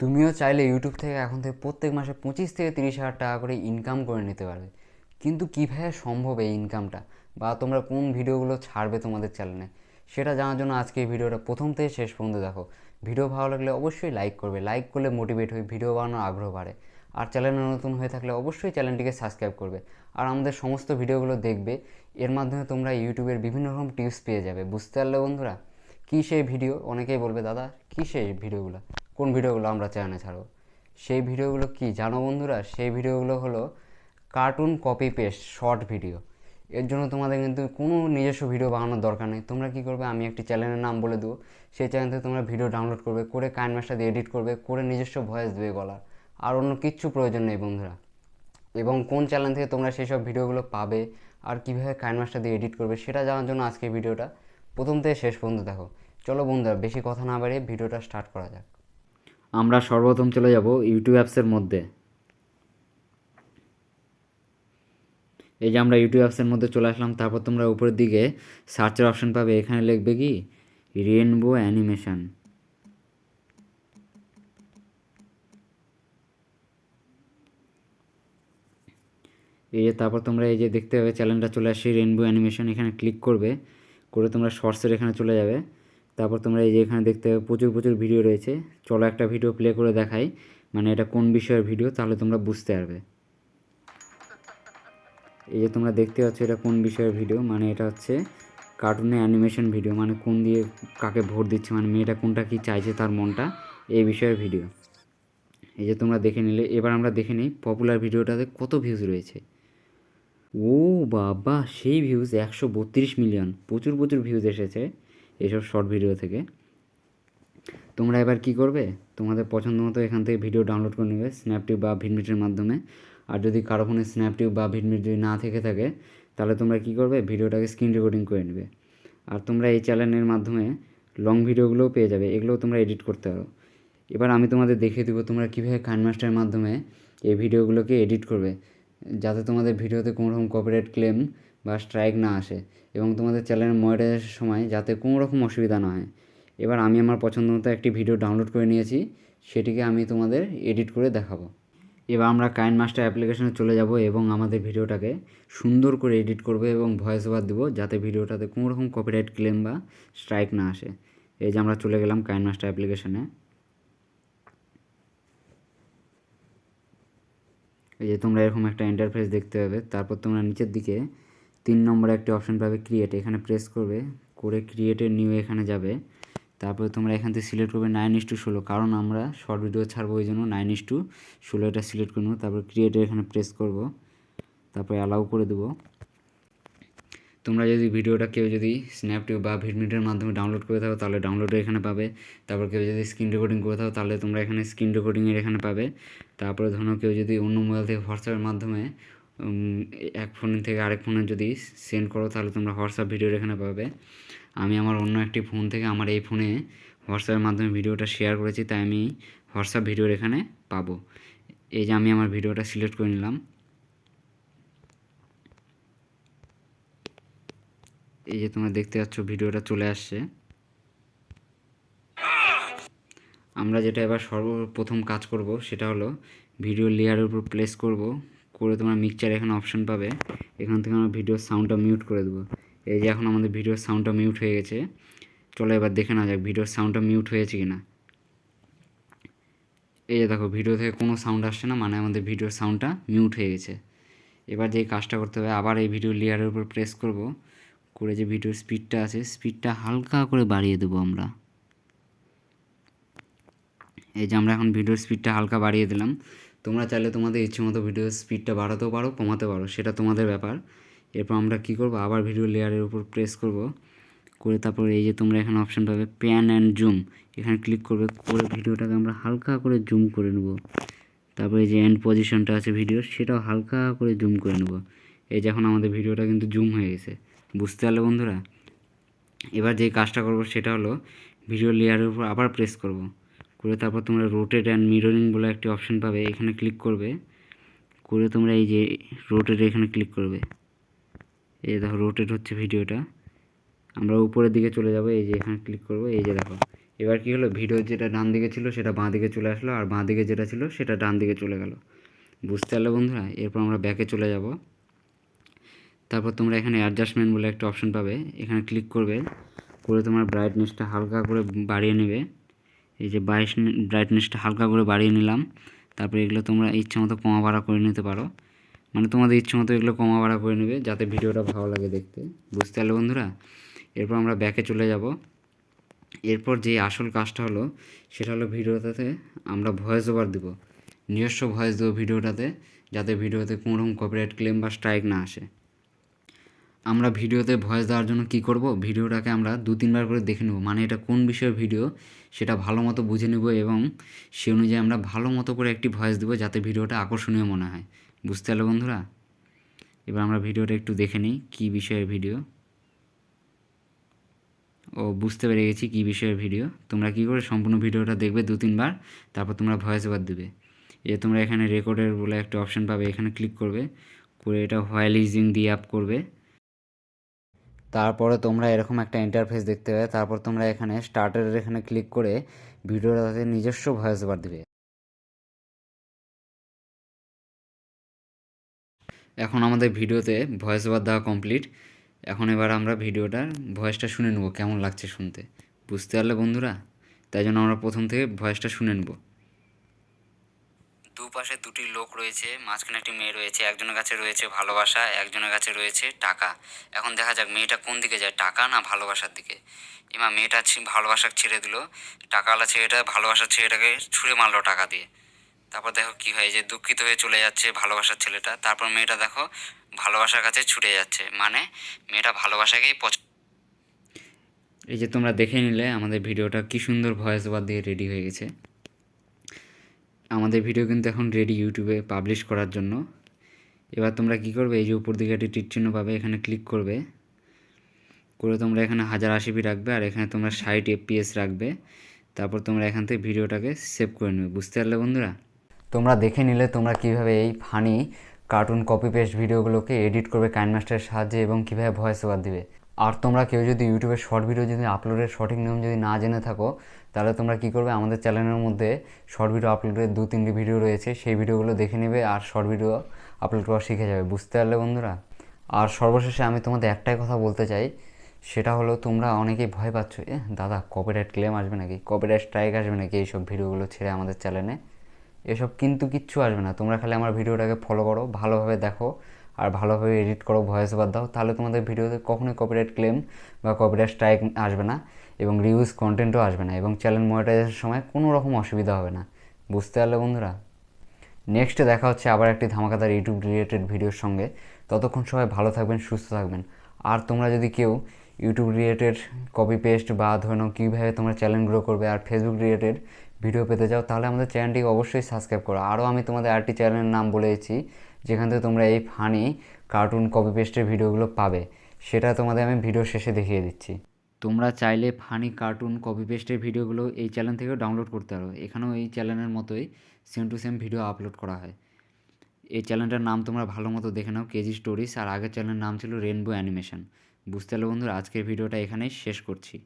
তুমিও চাইলে ইউটিউব থেকে এখন থেকে প্রত্যেক মাসে পঁচিশ থেকে তিরিশ হাজার টাকা করে ইনকাম করে নিতে পারবে। কিন্তু কীভাবে সম্ভব এই ইনকামটা বা তোমরা কোন ভিডিওগুলো ছাড়বে তোমাদের চ্যানেলে সেটা জানার জন্য আজকে এই ভিডিওটা প্রথম থেকে শেষ পর্যন্ত দেখো। ভিডিও ভালো লাগলে অবশ্যই লাইক করবে। লাইক করলে মোটিভেট হয়ে ভিডিও বানানোর আগ্রহ বাড়ে। আর চ্যানেলে নতুন হয়ে থাকলে অবশ্যই চ্যানেলটিকে সাবস্ক্রাইব করবে। আর আমাদের সমস্ত ভিডিওগুলো দেখবে, এর মাধ্যমে তোমরা ইউটিউবের বিভিন্ন রকম টিপস পেয়ে যাবে। বুঝতে পারলে বন্ধুরা? কী সেই ভিডিও অনেকেই বলবে, দাদা, কী সেই ভিডিওগুলো কোন ভিডিওগুলো আমরা চ্যানেলে ছাড়বো? সেই ভিডিওগুলো কি? জানো বন্ধুরা, সেই ভিডিওগুলো হলো cartoon copy paste short video এর জন্য তোমাদের কিন্তু কোনো নিজস্ব ভিডিও বানানোর দরকার নেই। তোমরা কী করবে? আমি একটি চ্যানেলের নাম বলে দেবো। সেই চ্যানেল থেকে তোমরা ভিডিও ডাউনলোড করবে, করে কাইন মাস্টার দিয়ে এডিট করবে, করে নিজস্ব ভয়েস দেবে গলার। আর অন্য কিচ্ছু প্রয়োজন নেই বন্ধুরা। এবং কোন চ্যানেল থেকে তোমরা সেই সব ভিডিওগুলো পাবে আর কীভাবে কাইন মাস্টার দিয়ে এডিট করবে সেটা জানার জন্য আজকে ভিডিওটা প্রথম থেকে শেষ পর্যন্ত দেখো। চলো বন্ধুরা, বেশি কথা না বাড়িয়ে ভিডিওটা স্টার্ট করা যাক। আমরা সর্বপ্রথম চলে যাব ইউটিউব অ্যাপসের মধ্যে। এই যে আমরা ইউটিউব অ্যাপসের মধ্যে চলে আসলাম, তারপর তোমরা উপরের দিকে সার্চের অপশন পাবে, এখানে লিখবে কি? রেনবো অ্যানিমেশন এই যে তারপর তোমরা এই যে দেখতে পাবে চ্যানেলটা চলে আসছে রেনবো অ্যানিমেশন এখানে ক্লিক করবে, করে তোমরা শর্টসের এখানে চলে যাবে। তারপর তোমরা এই যে এখানে দেখতে পাবে প্রচুর প্রচুর ভিডিও রয়েছে। চলো একটা ভিডিও প্লে করে দেখাই। মানে এটা কোন বিষয়ের ভিডিও, তাহলে তোমরা বুঝতে পারবে। এই যে তোমরা দেখতে পাচ্ছ এটা কোন বিষয়ের ভিডিও মানে এটা হচ্ছে কার্টুনে অ্যানিমেশন ভিডিও মানে কোন দিয়ে কাকে ভোট দিচ্ছে মানে মেয়েটা কোনটা কি চাইছে তার মনটা, এই বিষয়ের ভিডিও। এই যে তোমরা দেখে নিলে, এবার আমরা দেখে নিই পপুলার ভিডিওটাতে কত ভিউজ রয়েছে। ও বাবা, সেই ভিউজ একশো বত্রিশ মিলিয়ন প্রচুর প্রচুর ভিউজ এসেছে। এইসব শর্ট ভিডিও থেকে। তোমরা এবার কি করবে? তোমাদের পছন্দ মতো এখান থেকে ভিডিও ডাউনলোড করে নেবে স্ন্যাপটিউব বা ভিডমিটের মাধ্যমে। আর যদি কারও ফোনে স্ন্যাপটিউব বা ভিডমিট যদি না থেকে থাকে, তাহলে তোমরা কি করবে? ভিডিওটাকে স্ক্রিন রেকর্ডিং করে নেবে। আর তোমরা এই চ্যানেলের মাধ্যমে লং ভিডিওগুলোও পেয়ে যাবে, এগুলোও তোমরা এডিট করতে পারো। এবার আমি তোমাদের দেখিয়ে দেবো তোমরা কীভাবে কাইনমাস্টারের মাধ্যমে এই ভিডিওগুলোকে এডিট করবে। যাতে তোমাদের ভিডিওতে কোনো রকম কপিরাইট ক্লেম বা স্ট্রাইক না আসে এবং তোমাদের চ্যানেলের মনিটাইজেশনের সময় যাতে কোনো রকম অসুবিধা না হয়। এবার আমি আমার পছন্দ মতো একটি ভিডিও ডাউনলোড করে নিয়েছি, সেটিকে আমি তোমাদের এডিট করে দেখাবো। এবার আমরা কাইন মাস্টার অ্যাপ্লিকেশনে চলে যাব এবং আমাদের ভিডিওটাকে সুন্দর করে এডিট করব এবং ভয়েস ওভার দেবো, যাতে ভিডিওটাতে কোনো রকম কপিরাইট ক্লেম বা স্ট্রাইক না আসে। এই যে আমরা চলে গেলাম কাইন মাস্টার অ্যাপ্লিকেশনে এই যে তোমরা এরকম একটা ইন্টারফেস দেখতে পাবে, তারপর তোমরা নিচের দিকে তিন নম্বরে একটি অপশন পাবে ক্রিয়েট এখানে প্রেস করবে, করে ক্রিয়েটের নিউ এখানে যাবে। তারপরে তোমরা এখান থেকে সিলেক্ট করবে নাইন ইস টু ষোলো, কারণ আমরা শর্ট ভিডিও ছাড়বো ওই জন্য নাইন ইস টু ষোলো এটা সিলেক্ট করে নেব, তারপর ক্রিয়েটের এখানে প্রেস করব, তারপরে অ্যালাউ করে দেবো। তোমরা যদি ভিডিওটা কেউ যদি স্ন্যাপটিউব বা ভিডমিটের মাধ্যমে ডাউনলোড করে থাকো, তাহলে ডাউনলোডও এখানে পাবে। তারপর কেউ যদি স্ক্রিন রেকর্ডিং করে থাকো, তাহলে তোমরা এখানে স্ক্রিন রেকর্ডিংয়ের এখানে পাবে। তারপরে ধরো কেউ যদি অন্য মোবাইল থেকে হোয়াটসঅ্যাপের মাধ্যমে এক ফোন থেকে আরেক ফোনে যদি সেন্ড করো, তাহলে তোমরা হোয়াটসঅ্যাপ ভিডিওর এখানে পাবে। আমি আমার অন্য একটি ফোন থেকে আমার এই ফোনে হোয়াটসঅ্যাপের মাধ্যমে ভিডিওটা শেয়ার করেছি, তাই আমি হোয়াটসঅ্যাপ ভিডিওর এখানে পাবো। এই যে আমি আমার ভিডিওটা সিলেক্ট করে নিলাম। এই যে তোমরা দেখতে পাচ্ছ ভিডিওটা চলে আসছে। আমরা যেটা এবার সর্বপ্রথম কাজ করব, সেটা হলো ভিডিও লেয়ারের উপর প্লেস করব। করে তোমরা মিক্সচার এখানে অপশন পাবে। এখান থেকে আমরা ভিডিওর সাউন্ডটা মিউট করে দেবো। এই যে এখন আমাদের ভিডিওর সাউন্ডটা মিউট হয়ে গেছে। চলো এবার দেখে না যাক ভিডিওর সাউন্ডটা মিউট হয়েছে কি না এই যে দেখো ভিডিও থেকে কোনো সাউন্ড আসছে না মানে আমাদের ভিডিওর সাউন্ডটা মিউট হয়ে গেছে। এবার যে কাজটা করতে হবে, আবার এই ভিডিও লেয়ারের উপর প্রেস করব। করে যে ভিডিওর স্পিডটা আছে স্পিডটা হালকা করে বাড়িয়ে দেবো আমরা। এই যে আমরা এখন ভিডিওর স্পিডটা হালকা বাড়িয়ে দিলাম। তোমরা চাইলে তোমাদের ইচ্ছে মতো ভিডিওর স্পিডটা বাড়াতেও পারো কমাতে পারো, সেটা তোমাদের ব্যাপার। এরপর আমরা কী করব? আবার ভিডিও লেয়ারের উপর প্রেস করব। করে তারপর এই যে তোমরা এখানে অপশন পাবে প্যান অ্যান্ড জুম এখানে ক্লিক করবে, করে ভিডিওটাকে আমরা হালকা করে জুম করে নেব। তারপরে যে এন্ড পজিশনটা আছে ভিডিওর সেটাও হালকা করে জুম করে নেব। এই যে এখন আমাদের ভিডিওটা কিন্তু জুম হয়ে গেছে। বুঝতে পারলে বন্ধুরা? এবার যে কাজটা করব সেটা হলো ভিডিও লেয়ারের উপর আবার প্রেস করব। করে তারপর তোমরা রোটেট অ্যান্ড মিররিং বলে একটি অপশন পাবে, এখানে ক্লিক করবে। করে তোমরা এই যে রোটেট এখানে ক্লিক করবে। এই দেখো রোটেট হচ্ছে ভিডিওটা। আমরা উপরের দিকে চলে যাব, এই যে এখানে ক্লিক করব, এই যে দেখো। এবার কী হলো ভিডিও যেটা ডান দিকে ছিল সেটা বাঁ দিকে চলে আসলো, আর বাঁ দিকে যেটা ছিল সেটা ডান দিকে চলে গেল। বুঝতে পারলে বন্ধুরা? এরপর আমরা ব্যাকে চলে যাব। তারপর তোমরা এখানে অ্যাডজাস্টমেন্ট বলে একটা অপশন পাবে, এখানে ক্লিক করবে। করে তোমার ব্রাইটনেসটা হালকা করে বাড়িয়ে নেবে। এই যে বাইশ ব্রাইটনেসটা হালকা করে বাড়িয়ে নিলাম। তারপরে এগুলো তোমরা ইচ্ছে মতো কমা বাড়া করে নিতে পারো। মানে তোমাদের ইচ্ছে মতো এগুলো কমা বাড়া করে নেবে, যাতে ভিডিওটা ভালো লাগে দেখতে। বুঝতে পারলে বন্ধুরা? এরপর আমরা ব্যাকে চলে যাব। এরপর যে আসল কাজটা হলো, সেটা হলো ভিডিওটাতে আমরা ভয়েস ওভার দিব। নিজস্ব ভয়েস দেবো ভিডিওটাতে, যাতে ভিডিওতে কোনো রকম কপিরাইট ক্লেম বা স্ট্রাইক না আসে। আমরা ভিডিওতে ভয়েস দেওয়ার জন্য কি করব? ভিডিওটাকে আমরা দু, তিনবার করে দেখে নেব। মানে এটা কোন বিষয়ের ভিডিও? সেটা ভালো মতো বুঝে নেব এবং সে অনুযায়ী আমরা ভালো মতো করে একটি ভয়েস দেবো যাতে ভিডিওটা আকর্ষণীয় মনে হয়। বুঝতে পারলে বন্ধুরা? এবার আমরা ভিডিওটা একটু দেখে নিই কী বিষয়ের ভিডিও। ও, বুঝতে পেরে গেছি কী বিষয়ের ভিডিও। তোমরা কী করে সম্পূর্ণ ভিডিওটা দেখবে দু, তিনবার, তারপর তোমরা ভয়েস ওভার দেবে। এ তোমরা এখানে রেকর্ডের বলে একটা অপশন পাবে, এখানে ক্লিক করবে। করে এটা হোয়াইল দিয়ে আপ করবে। তারপরে তোমরা এরকম একটা ইন্টারফেস দেখতে পাবে। তারপর তোমরা এখানে স্টার্টারের এখানে ক্লিক করে ভিডিওটাতে নিজস্ব ভয়েস ওভার দেবে। এখন আমাদের ভিডিওতে ভয়েস ওভার দেওয়া কমপ্লিট এখন এবার আমরা ভিডিওটার ভয়েসটা শুনে নেব, কেমন লাগছে শুনতে। বুঝতে পারলে বন্ধুরা? তাই জন্য আমরা প্রথম থেকে ভয়েসটা শুনে নেব। দুপাশে দুটি লোক রয়েছে, মাঝখানে একটি মেয়ে রয়েছে, একজনের কাছে রয়েছে ভালোবাসা, একজনের কাছে রয়েছে টাকা। এখন দেখা যাক মেয়েটা কোন দিকে যায়, টাকা না ভালোবাসার দিকে? এমা মেয়েটা ভালোবাসা ছেড়ে দিল। টাকাওয়ালা ছেলেটা ভালোবাসার ছেলেটাকে ছুঁড়ে মারলো টাকা দিয়ে। তারপর দেখো কি হয় যে দুঃখিত হয়ে চলে যাচ্ছে ভালোবাসার ছেলেটা। তারপর মেয়েটা দেখো ভালোবাসার কাছে ছুটে যাচ্ছে। মানে মেয়েটা ভালোবাসাকেই পছন্দ এই যে তোমরা দেখে নিলে আমাদের ভিডিওটা কি সুন্দর ভয়েস ওভার দিয়ে রেডি হয়ে গেছে। আমাদের ভিডিও কিন্তু এখন রেডি ইউটিউবে পাবলিশ করার জন্য। এবার তোমরা কি করবে? এই যে উপর দিকে একটি টিক চিহ্ন পাবে, এখানে ক্লিক করবে। করে তোমরা এখানে হাজার আশিপি রাখবে আর এখানে তোমরা ষাট এফপিএস রাখবে। তারপর তোমরা এখান থেকে ভিডিওটাকে সেভ করে নেবে। বুঝতে পারলে বন্ধুরা? তোমরা দেখে নিলে তোমরা কীভাবে এই ফানি কার্টুন কপি পেস্ট ভিডিওগুলোকে এডিট করবে কাইনমাস্টারের সাহায্যে এবং কীভাবে ভয়েস ওভার দিবে। আর তোমরা কেউ যদি ইউটিউবে শর্ট ভিডিও যদি আপলোডের সঠিক নিয়ম যদি না জেনে থাকো, তাহলে তোমরা কী করবে? আমাদের চ্যানেলের মধ্যে শর্ট ভিডিও আপলোডের দু তিনটি ভিডিও রয়েছে, সেই ভিডিওগুলো দেখে নেবে আর শর্ট ভিডিও আপলোড করা শিখে যাবে, বুঝতে পারলে বন্ধুরা? আর সর্বশেষে আমি তোমাদের একটাই কথা বলতে চাই, সেটা হলো তোমরা অনেকেই ভয় পাচ্ছ, এ দাদা কপিরাইট ক্লেম আসবে নাকি? কপিরাইট স্ট্রাইক আসবে নাকি এইসব ভিডিওগুলো ছেড়ে আমাদের চ্যানেলে? এসব কিন্তু কিচ্ছু আসবে না, তোমরা খালি আমার ভিডিওটাকে ফলো করো, ভালোভাবে দেখো আর ভালোভাবে এডিট করো ভয়েস বাদ দাও, তাহলে তোমাদের ভিডিওতে কখনোই কপিরাইট ক্লেম বা কপিরাইট স্ট্রাইক আসবে না এবং রিউজ কন্টেন্টও আসবে না এবং চ্যানেল মনিটাইজের সময় কোনো রকম অসুবিধা হবে না। বুঝতে পারলে বন্ধুরা? নেক্সটে দেখা হচ্ছে আবার একটি ধামাকাদার ইউটিউব রিলেটেড ভিডিওর সঙ্গে। ততক্ষণ সবাই ভালো থাকবেন, সুস্থ থাকবেন। আর তোমরা যদি কেউ ইউটিউব রিলেটেড কপি পেস্ট বা ধরে নাও কীভাবে তোমরা চ্যানেল গ্রো করবে আর ফেসবুক রিলেটেড ভিডিও পেতে চাও, তাহলে আমাদের চ্যানেলটিকে অবশ্যই সাবস্ক্রাইব করো। আরও আমি তোমাদের আরেকটি চ্যানেলের নাম বলেছি যেখান থেকে তোমরা এই ফানি কার্টুন কপি পেস্টের ভিডিওগুলো পাবে, সেটা তোমাদের আমি ভিডিও শেষে দেখিয়ে দিচ্ছি। তোমরা চাইলে ফানি কার্টুন কপি পেস্টের ভিডিওগুলো এই চ্যানেল থেকেও ডাউনলোড করতে পারো। এখানেও এই চ্যানেলের মতোই same to same video upload করা হয়। এই চ্যানেলটার নাম তোমরা ভালো মতো দেখে নাও কেজি স্টোরিজ আর আগের চ্যানেলের নাম ছিল রেনবো অ্যানিমেশন বুঝতে পারলে বন্ধুরা, আজকের ভিডিওটা এখানেই শেষ করছি।